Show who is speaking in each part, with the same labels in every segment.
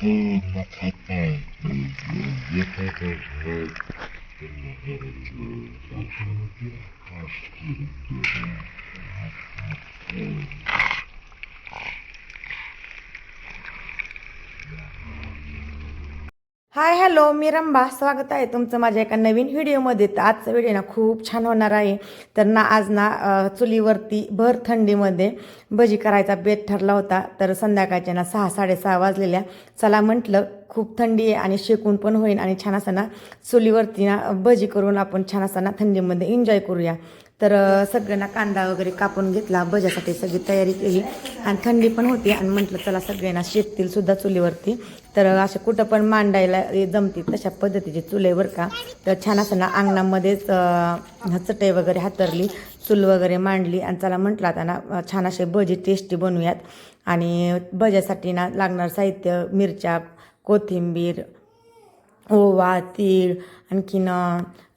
Speaker 1: Hi hello मी रंभा स्वागत आहे तुमचं माझ्या एका नवीन व्हिडिओमध्ये. तर आजचा व्हिडिओ ना खूप छान होणार आहे. तर ना आज ना चुलीवरती भर थंडीमध्ये भजी करायचा बेत ठरला होता. तर संध्याकाळच्या ना सहा साडेसहा वाजलेल्या. चला म्हटलं खूप थंडी आहे आणि शेकून पण होईल आणि छान असताना ना चुलीवरती ना भजी करून आपण छान असताना थंडीमध्ये एन्जॉय करूया. तर सगळ्यांना कांदा वगैरे कापून घेतला भज्यासाठी सगळी तयारी केली. आणि थंडी पण होती आणि म्हटलं चला सगळ्यांना शेपतील सुद्धा चुलीवरती. तर असे कुठं पण मांडायला जमतील तशा पद्धतीचे चुलेवर का. तर छान असं ना अंगणामध्येच चटई वगैरे हातरली चूल वगैरे मांडली. आणि चला म्हटलं आता ना छान असे भजी टेस्टी बनवूयात. आणि भज्यासाठी ना लागणार साहित्य मिरच्या कोथिंबीर ओवा तीळ आणखीन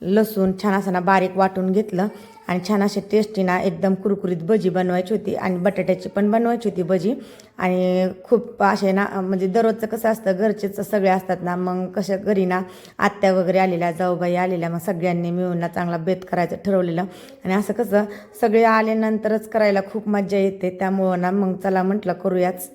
Speaker 1: लसूण छान असं ना बारीक वाटून घेतलं. आणि छान अशी टेस्टी ना एकदम कुरकुरीत भजी बनवायची होती. आणि बटाट्याची पण बनवायची होती भजी. आणि खूप असे ना म्हणजे दररोजचं कसं असतं घरचेच सगळे असतात ना मग कशा घरी ना आत्या वगैरे आलेल्या जाऊबाई आलेल्या मग सगळ्यांनी मिळून ना चांगला बेत करायचं ठरवलेलं. आणि असं कसं सगळे आल्यानंतरच करायला खूप मजा येते. त्यामुळं ना मग चला म्हटलं करूयाच.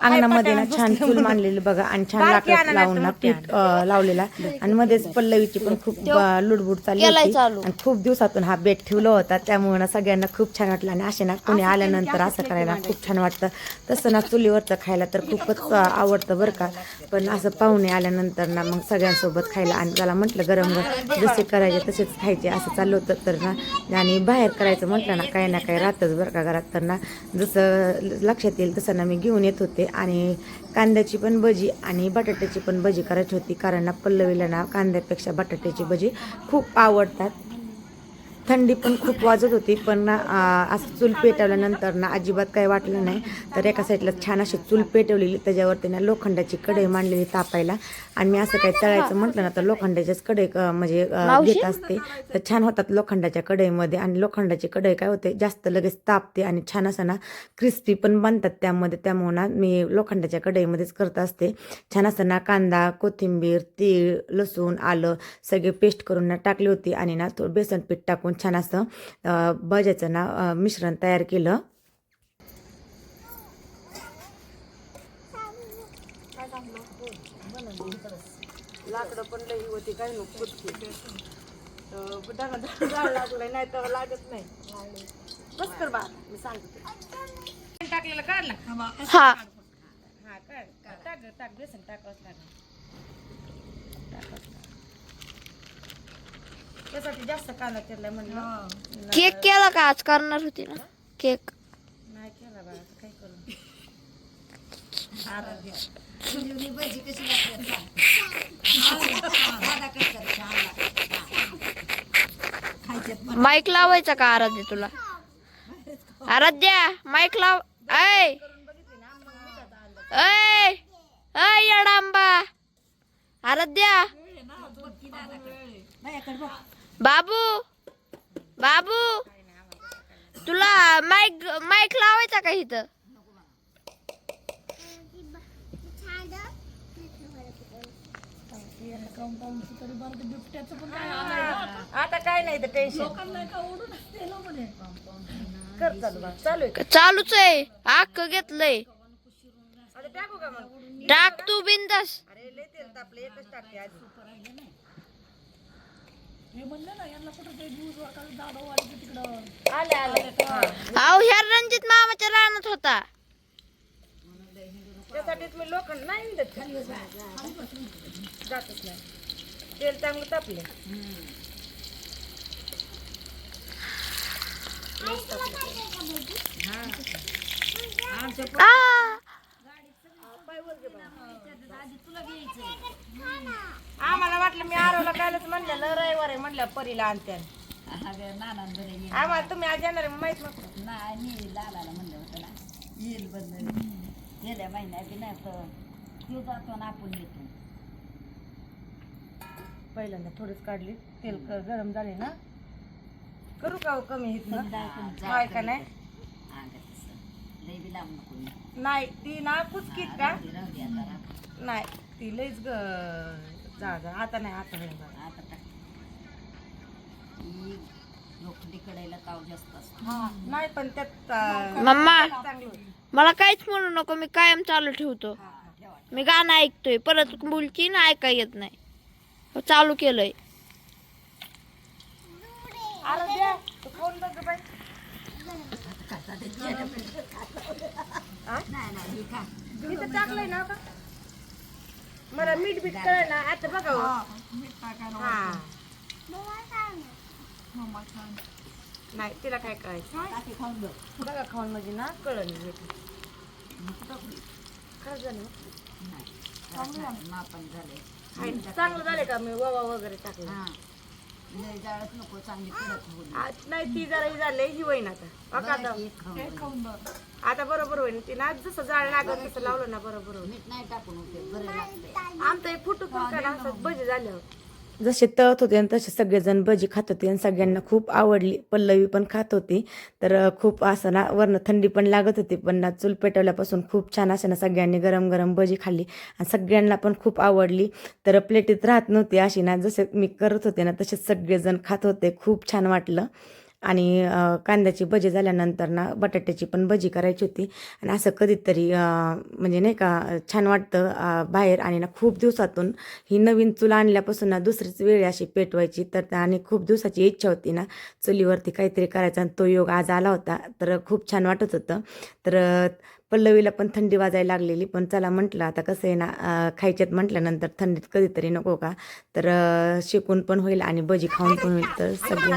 Speaker 1: अंगणामध्ये ना छान चूल मांडलेली बघा आणि छान लाकड लावून ना पीठ लावलेला. आणि मध्येच पल्लवीची पण खूप लुडबुड चालली होती. आणि खूप दिवसातून हा बेट ठेवला होता. त्यामुळे ना सगळ्यांना खूप छान वाटलं. आणि असे ना कोणी आल्यानंतर असं करायला खूप छान वाटतं. तसं ना चुलीवरचं खायला तर खूपच आवडतं बरं का. पण असं पाहुणे आल्यानंतर ना मग सगळ्यांसोबत खायला आणि त्याला म्हटलं गरम गरम जसे करायचे तसेच खायचे. असं चाललं होतं तर ना आणि बाहेर करायचं म्हटलं ना काही ना काही राहतच बरं का घरात. तर ना जसं लक्षात येईल तसं ना मी घेऊन येत होते. आणि कांद्याची पण भजी आणि बटाट्याची पण भजी करायची होती. कारण ना पल्लवीला ना कांद्यापेक्षा बटाट्याची भजी खूप आवडतात. थंडी पण खूप वाजत होती पण असं चूल पेटवल्यानंतर ना अजिबात काही वाटलं नाही. तर एका साईडला छान अशी चूल पेटवलेली त्याच्यावरती ना लोखंडाची कढई मांडलेली तापायला. आणि मी असं काही तळायचं म्हटलं ना तर लोखंडाच्याच कढई म्हणजे घेत असते. तर छान होतात लोखंडाच्या कढईमध्ये. आणि लोखंडाची कढई काय होते जास्त लगेच तापते आणि छान असं ना क्रिस्पी पण बनतात त्यामध्ये. त्यामुळे ना मी लोखंडाच्या कढईमध्येच करत असते. छान असं ना कांदा कोथिंबीर तीळ लसूण आलं सगळे पेस्ट करून ना टाकली होती. आणि ना थोडं बेसन पीठ टाकून छान असं भज्याचं ना मिश्रण तयार केलं. लाकडं पण लई होती काय नको लागलं नाही तर लागत नाही. बस कर बा मी सांगते. टाकलेलं काढला
Speaker 2: हा.
Speaker 1: हा. काय टाक टाक बेसन टाकावंच लागेल त्यासाठी जास्त कांदा चिरलाय म्हणलं.
Speaker 2: केक केला का? आज करणार होती ना. केक.
Speaker 1: नाही केला बा आता काय करू?
Speaker 2: माईक लावायचा का आराध्य तुला? आराध्या माईक लाव. ऐ. ऐ. ऐ येडांबा आराध्या. बाबू बाबू तुला माईक माईक लावायचा का इथं?
Speaker 1: आता काय नाही टेन्शन
Speaker 2: चालूच आहे. आख घेतलंय.
Speaker 1: टाकू
Speaker 2: तू बिंदास.
Speaker 1: अरे लय तेल तापले एकच टाकते आज आले आले. हा.
Speaker 2: अहो ह्या रणजित मामाच्या रानात होता.
Speaker 1: त्यासाठीच मी लोखंड नाही देत. जातच नाही. तेल चांगलं तापले
Speaker 2: आ!
Speaker 1: आम्हाला वाटलं मी आरोला कालच म्हणलेलं रविवार आहे म्हणलं परीला आणते आम्हाला तुम्ही आज येणार आहे माहीत नव्हतं.
Speaker 3: येईल बंद गेल्या महिन्यात बी नाही तर तो जातो ना आपण येतो
Speaker 1: पहिल्यांदा थोडीच काढली तेल क- गरम झाले ना. करू का हो कमी इथनं काय का नाही
Speaker 3: अंग तसं लई बी लांब नको मी.
Speaker 1: नाही ती ना कुचकीत का. नाही ती लईच ग जा जा आता नाही आता नाही.
Speaker 3: आता
Speaker 1: नाही पण त्यात
Speaker 2: मम्मा. मला काहीच म्हणू नको मी कायम चालू ठेवतो मी गाणं ऐकतोय परत बोलची ना ऐकाय येत नाही चालू केलंय
Speaker 1: मी तर तू खाऊन टाकलंय ना का मला मीठ बीठ कळ ना आता बघा हो. हा नाही तिला काय कळायचं
Speaker 3: खाऊन बघ
Speaker 1: बघा खाऊन म्हणजे ना कळलं नाही खरंच झालं ना?
Speaker 3: मापन झाले
Speaker 1: हाय, चांगलं झालं का मी ववा वगैरे टाकलं
Speaker 3: लय जाळत नको चांगली कडक होईल
Speaker 1: आ, नाही ती जरा ही झाले ही होईन आता. बघा आता.
Speaker 3: एक खाऊन बघ.
Speaker 1: आता बरोबर होईन. ती ना जसं जाळ लागत तसं लावलं ना बरोबर होईल.
Speaker 3: मीठ नाही टाकून उपयोग बरं लागतंय
Speaker 1: आमचं हे फुटू पण का ना असं भजी झाले जसे तळत होते आणि तसे सगळेजण भजी खात होते आणि सगळ्यांना खूप आवडली पल्लवी पण खात होती तर खूप असं ना वरनं थंडी पण लागत होती पण ना चूल पेटवल्यापासून खूप छान असं ना सगळ्यांनी गरम गरम भजी खाल्ली आणि सगळ्यांना पण खूप आवडली. तर प्लेटीत राहत नव्हती अशी ना जसे मी करत होते ना तसेच सगळेजण खात होते खूप छान वाटलं. आणि कांद्याची भजी झाल्यानंतर ना बटाट्याची पण भजी करायची होती. आणि असं कधीतरी म्हणजे नाही का छान वाटतं बाहेर आणि ना खूप दिवसातून ही नवीन चूल आणल्यापासून ना दुसरीच वेळ अशी पेटवायची. तर आणि खूप दिवसाची इच्छा होती ना चुलीवरती काहीतरी करायचा. आणि तो योग आज आला होता. तर खूप छान वाटत होतं. तर पल्लवीला पण थंडी वाजायला लागलेली. पण चला म्हटलं आता कसं आहे ना खायच्यात म्हटल्यानंतर थंडीत कधीतरी नको का? तर शिकून पण होईल आणि भजी खाऊन पण होईल. तर सगळं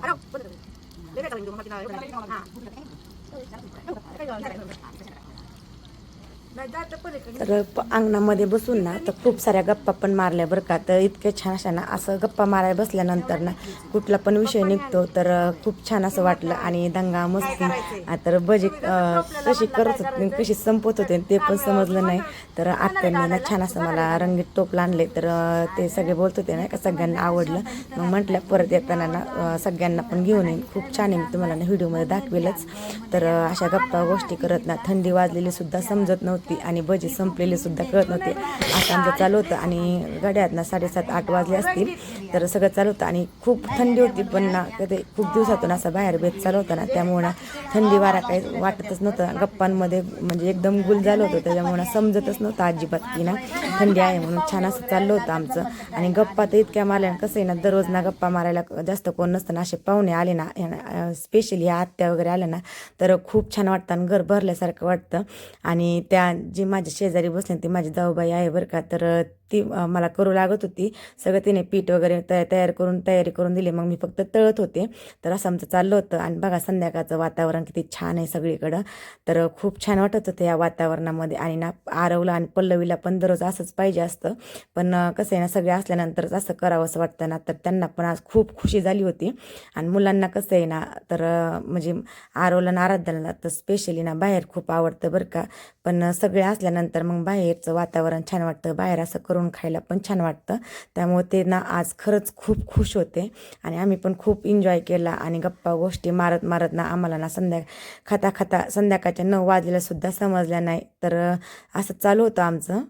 Speaker 1: Aduh, bener. Dia kalau minum makin lama. Nah, तर अंगणामध्ये बसून ना तर खूप साऱ्या गप्पा पण मारल्या बरं का. तर इतके छान अशा ना असं गप्पा मारायला बसल्यानंतर ना कुठला पण विषय निघतो तर खूप छान असं वाटलं आणि दंगा मस्ती तर अं, कशी करत होते कशी संपत होते ते पण समजलं नाही. तर आत्याने ना छान असं मला रंगीत टोपलं आणले तर ते सगळे बोलत होते ना का सगळ्यांना आवडलं. मग म्हटलं परत येताना ना सगळ्यांना पण घेऊन येईन. खूप छान आहे मी तुम्हाला ना व्हिडिओमध्ये दाखवेलच. तर अशा गप्पा गोष्टी करत ना थंडी वाजलेली सुद्धा समजत नव्हती. आणि भजी संपलेले सुद्धा कळत नव्हते. असं आमचं चालू होतं आणि गड्यात ना साडेसात आठ वाजले असतील तर सगळं चालू होतं आणि खूप थंडी होती. पण ना कधी खूप दिवसातून असं बाहेर बेत चालू होता ना त्यामुळं ना थंडी वारा काही वाटतच नव्हतं. गप्पांमध्ये म्हणजे एकदम गुल झालं होतं त्याच्यामुळं समजतच नव्हतं अजिबात की ना थंडी आहे म्हणून छान असं चाललं होतं आमचं. आणि गप्पा तर इतक्या मारल्या. कसं आहे ना दररोज ना गप्पा मारायला जास्त कोण नसतं ना असे पाहुणे आले ना स्पेशली आत्या वगैरे आल्या ना तर खूप छान वाटतं आणि घर भरल्यासारखं वाटतं. आणि त्या जी माझ्या शेजारी बसले ती माझी जाऊबाई आहे बरं का. तर ती मला करू लागत होती. सगळं तिने पीठ वगैरे तया तयार करून तयारी करून दिली. मग मी फक्त तळत होते. तर असं आमचं चाललं होतं. आणि बघा संध्याकाळचं वातावरण किती छान आहे सगळीकडं. तर खूप छान वाटत होतं या वातावरणामध्ये. आणि ना आरवला आणि पल्लवीला पण दररोज असंच पाहिजे असतं. पण कसं आहे ना सगळे असल्यानंतरच असं करावंसं वाटतं ना. तर त्यांना पण आज खूप खुशी झाली होती. आणि मुलांना कसं आहे ना तर म्हणजे आरवला ना आराध्याला तर स्पेशली ना बाहेर खूप आवडतं बरं का. पण सगळे असल्यानंतर मग बाहेरचं वातावरण छान वाटतं. बाहेर असं करून खायला पण छान वाटतं. त्यामुळे ते ना आज खरंच खूप खुश होते. आणि आम्ही पण खूप एन्जॉय केला आणि गप्पा गोष्टी मारत मारत ना आम्हाला ना संध्या खाता खाता संध्याकाळच्या नऊ वाजलेल्या सुद्धा समजल्या नाही. तर असं चालू होतं आमचं.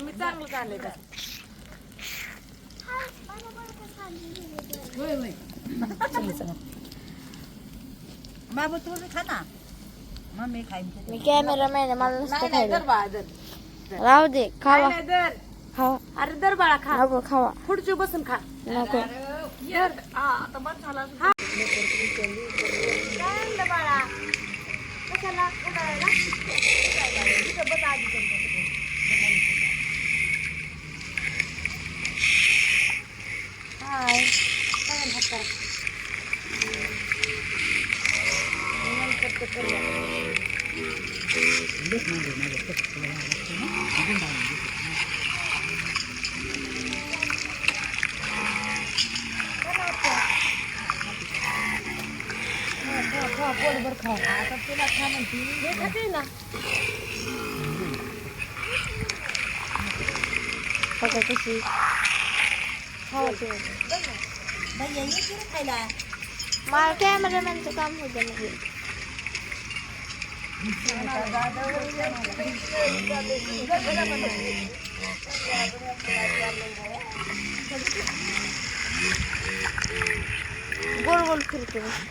Speaker 1: मी चांगलं
Speaker 3: बाबू तू बी खा ना मम्मी खाईन.
Speaker 2: मी कॅमेरामॅन आहे मला नसतं
Speaker 1: नाही नाही
Speaker 2: खायला.
Speaker 1: दर बाळा दर
Speaker 2: राहू दे खावा.
Speaker 1: नाही, दर
Speaker 2: खावा
Speaker 1: अरे दर बाळा खा.
Speaker 2: नको खावा.
Speaker 1: खुर्ची बसून खा.
Speaker 2: नको.
Speaker 1: दर हा आता बंद झाला हा. काय आणलं बाळा? कशाला? उन्हाळ्याला? इथं बस आधी त्यांच्याकडे.
Speaker 3: लेख म्हणजे माझ्या कसं तुला लागतं ना गुंडाळून घे. आता तुला खा म्हणती
Speaker 2: बघा कशी.
Speaker 3: भैया ये की रे खायला
Speaker 2: मला कॅमेरामॅनचं काम होतं म्हणजे गोल गोल फिरतो मस्त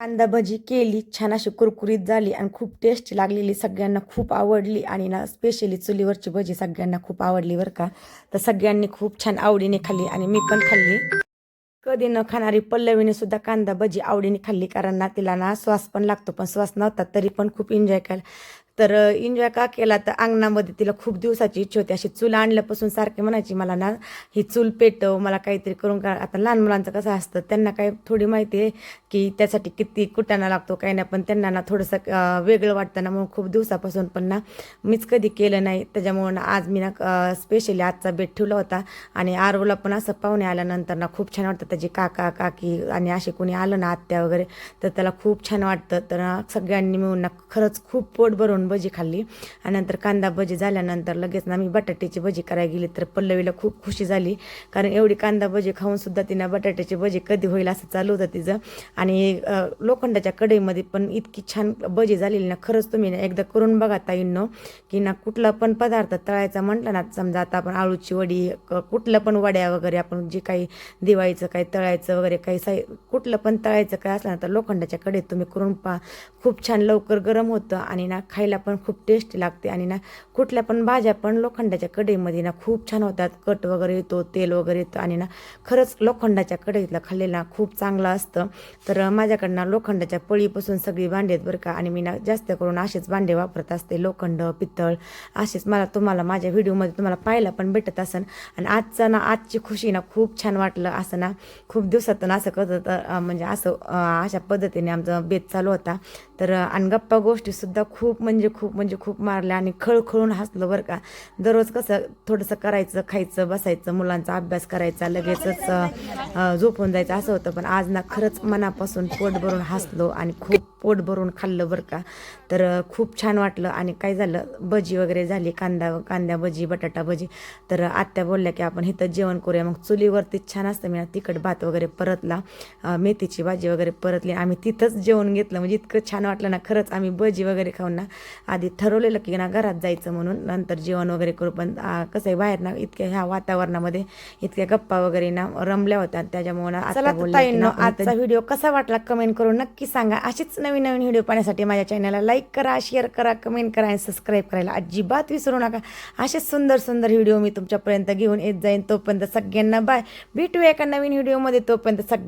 Speaker 1: कांदा भजी केली छान अशी कुरकुरीत झाली आणि खूप टेस्टी लागलेली. सगळ्यांना खूप आवडली आणि ना स्पेशली चुलीवरची भजी सगळ्यांना खूप आवडली बरं का. तर सगळ्यांनी खूप छान आवडीने खाल्ली आणि मी पण खाल्ली. कधी न खाणारी पल्लवीने सुद्धा कांदा भजी आवडीने खाल्ली कारण ना तिला ना श्वास पण लागतो पण श्वास नव्हता तरी पण खूप एन्जॉय केला. तर एन्जॉय का केला? तर अंगणामध्ये तिला खूप दिवसाची इच्छा होती. अशी चूल आणल्यापासून सारखी म्हणायची मला ना ही चूल पेटव मला काहीतरी करून का आता लहान मुलांचं कसं असतं त्यांना काय थोडी माहिती आहे की त्यासाठी किती कुटाणा लागतो काही नाही. पण त्यांना ना थोडंसं वेगळं वाटतं ना म्हणून खूप दिवसापासून. पण ना मीच कधी केलं नाही. त्याच्यामुळं ना आज मी ना स्पेशली आजचा बेट ठेवला होता. आणि आरवला पण असं पाहुणे आल्यानंतर ना खूप छान वाटतं. त्याची काका काकी आणि असे कोणी आलं ना आत्या वगैरे तर त्याला खूप छान वाटतं. तर सगळ्यांनी मिळून ना खरंच खूप पोट भरून भजी खाल्ली. आणि नंतर कांदा भजी झाल्यानंतर लगेच ना मी बटाट्याची भजी करायला गेली. तर पल्लवीला खूप खुशी झाली. कारण एवढी कांदा भजी खाऊन सुद्धा तिनं बटाट्याची भजी कधी होईल असं चालू होतं तिचं. आणि लोखंडाच्या कढईमध्ये पण इतकी छान भजी झालेली ना खरंच तुम्ही ना एकदा करून बघा ताईंनो. की ना कुठला पण पदार्थ तळायचा म्हटलं ना समजा आता आपण आळूची वडी कुठलं पण वड्या वगैरे आपण जे काही दिवाळीचं काही तळायचं वगैरे काही साई कुठलं पण तळायचं काय असलं ना तर लोखंडाच्या कढईत तुम्ही करून पहा. खूप छान लवकर गरम होतं आणि ना खायला पण खूप टेस्टी लागते आणि ना कुठल्या पण भाज्या पण लोखंडाच्या कढईमध्ये ना खूप छान होतात. कट वगैरे येतो तेल वगैरे येतं आणि ना खरंच लोखंडाच्या कढईतलं खाल्लेलं खूप चांगलं असतं. तर माझ्याकडनं लोखंडाच्या पळीपासून सगळी भांडी आहेत बरं का आणि मी ना जास्त करून असेच भांडे वापरत असते. लोखंड पितळ असेच मला तुम्हाला माझ्या व्हिडिओमध्ये तुम्हाला पाहायला पण भेटत असन. आणि आजचा ना आजची खुशी ना खूप छान वाटलं. असं ना खूप दिवसातून असं करत म्हणजे असं अशा पद्धतीने आमचा बेत चालू होता. तर आणि गप्पा गोष्टीसुद्धा खूप म्हणजे म्हणजे खूप म्हणजे खूप मारलं आणि खळखळून हसलं बरं का. दररोज कसं थोडंसं करायचं खायचं बसायचं मुलांचा अभ्यास करायचा लगेचच झोपून जायचं असं होतं. पण आज ना खरंच मनापासून पोट भरून हसलो आणि खूप पोट भरून खाल्लं बरं का. तर खूप छान वाटलं. आणि काय झालं भजी वगैरे झाली कांदा कांद्या भजी बटाटा भजी. तर आत्या बोलल्या की आपण इथं जेवण करूया. मग चुलीवरतीच छान असतं. मी ना तिखट भात वगैरे परतला. मेथीची भाजी वगैरे परतली. आम्ही तिथंच जेवण घेतलं. म्हणजे इतकं छान वाटलं ना. खरंच आम्ही भजी वगैरे खाऊन ना आधी ठरवलेलं की ना घरात जायचं म्हणून. नंतर जेवण वगैरे करू. पण कसं आहे बाहेर ना इतक्या ह्या वातावरणामध्ये इतक्या गप्पा वगैरे ना रमल्या होत्या. त्याच्यामुळे आजचा व्हिडिओ कसा वाटला कमेंट करून नक्की सांगा. अशीच नवीन नवीन व्हिडिओ पाहण्यासाठी माझ्या चॅनलला लाईक करा शेअर करा कमेंट करा आणि सबस्क्राईब करायला अजिबात विसरू नका. असे सुंदर सुंदर व्हिडिओ मी तुमच्यापर्यंत घेऊन येत जाईन. तोपर्यंत सगळ्यांना बाय भेटूया एका नवीन व्हिडिओमध्ये. तोपर्यंत सगळ्या